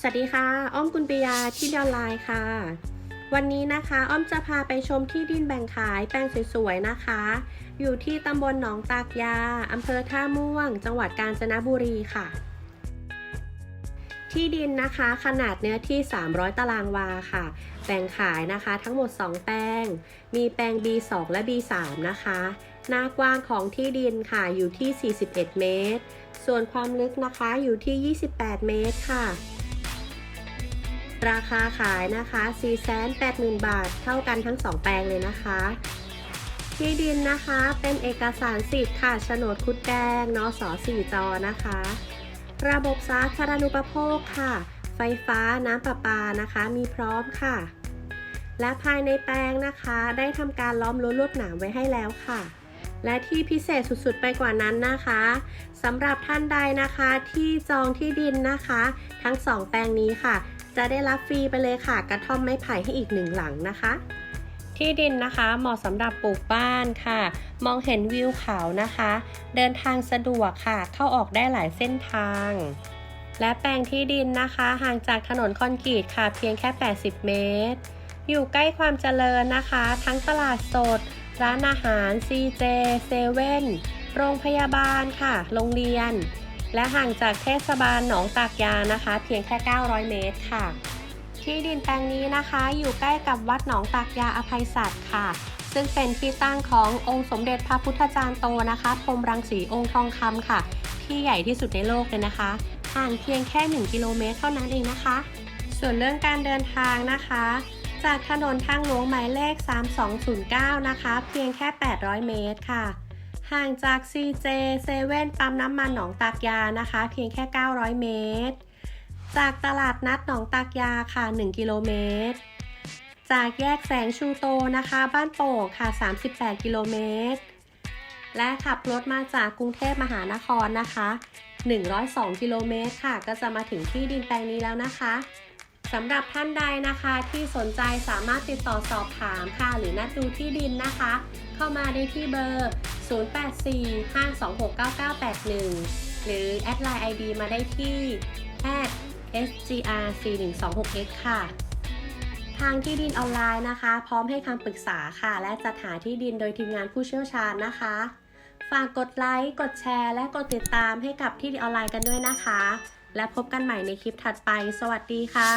สวัสดีค่ะ อ้อมกุลปิยาที่ออนไลน์ค่ะ วันนี้นะคะอ้อมจะพาไปชมที่ดินแบ่งขายแปลงสวยๆนะคะ อยู่ที่ตำบลหนองตากยาอำเภอท่าม่วง จังหวัดกาญจนบุรีค่ะ ที่ดินนะคะขนาดเนื้อที่ 300 ตารางวาค่ะ แบ่งขายนะคะทั้งหมด 2 แปลง มีแปลง B2 และ B3 นะคะ หน้ากว้างของที่ดินค่ะอยู่ที่ 41 เมตร ส่วนความลึกนะคะอยู่ที่ 28 เมตรค่ะ ราคาขายนะคะ 480,000 บาท เท่ากันทั้ง 2 แปลงเลยนะคะ ที่ดินนะคะเป็นเอกสารสิทธิ์ค่ะโฉนดคุดแดงนส4จอนะคะ ระบบสาธารณูปโภคค่ะ ไฟฟ้าน้ำประปานะคะมีพร้อมค่ะ และภายในแปลงนะคะ ได้ทำการล้อมรั้วลวดหนามไว้ให้แล้วค่ะและที่พิเศษสุดๆไปกว่านั้นนะคะสำหรับท่านใดนะคะที่จองที่ดินนะคะ ทั้งสองแปลงนี้ค่ะ จะได้รับฟรีไปเลยค่ะ กระท่อมไม้ไผ่ให้อีกหนึ่งหลังนะคะ ที่ดินนะคะเหมาะสำหรับปลูกบ้านค่ะ มองเห็นวิวเขานะคะ เดินทางสะดวกค่ะ เข้าออกได้หลายเส้นทาง และแปลงที่ดินนะคะ ห่างจากถนนคอนกรีตค่ะ เพียงแค่ 80 เมตร อยู่ใกล้ความเจริญนะคะ ทั้งตลาดสด ร้านอาหาร CJ เซเว่นโรงพยาบาลค่ะ โรงเรียน และห่างจากเทศบาลหนองตากยานะคะ เพียงแค่ 900 เมตรค่ะ ที่ดินแปลงนี้นะคะอยู่ใกล้กับวัดหนองตากยาอภัยสัตว์ค่ะ ซึ่งเป็นที่ตั้งขององค์สมเด็จพระพุทธจารย์โตนะคะพรมรังสีองค์ทองคำค่ะ ที่ใหญ่ที่สุดในโลกเลยนะคะห่างเพียงแค่ 1 กิโลเมตรเท่านั้นเองนะคะ ส่วนเรื่องการเดินทางนะคะ จากถนนทางหลวงหมายเลข 3209 นะคะ เพียงแค่ 800 เมตรค่ะ ห่างจาก CJ 7ปั๊มน้ำมันหนองตากยานะคะ เพียงแค่ 900 เมตร จากตลาดนัดหนองตากยาค่ะ 1 กิโลเมตร จากแยกแสงชูโตนะคะ บ้านโป่งค่ะ 38 กิโลเมตร และขับรถมาจากกรุงเทพมหานครนะคะ 102 กิโลเมตรค่ะ ก็จะมาถึงที่ดินแปลงนี้แล้วนะคะสำหรับท่านใดนะคะที่สนใจสามารถติดต่อสอบถามค่ะ หรือนัดดูที่ดินนะคะ เข้ามาได้ที่เบอร์ 0845269981 หรือแอดไลน์ ID มาได้ที่ sgr4126x ค่ะ ทางที่ดินออนไลน์นะคะ พร้อมให้คำปรึกษาค่ะ และจัดหาที่ดินโดยทีมงานผู้เชี่ยวชาญนะคะ ฝากกดไลค์ กดแชร์ และกดติดตามให้กับที่ดินออนไลน์กันด้วยนะคะ และพบกันใหม่ในคลิปถัดไป สวัสดีค่ะ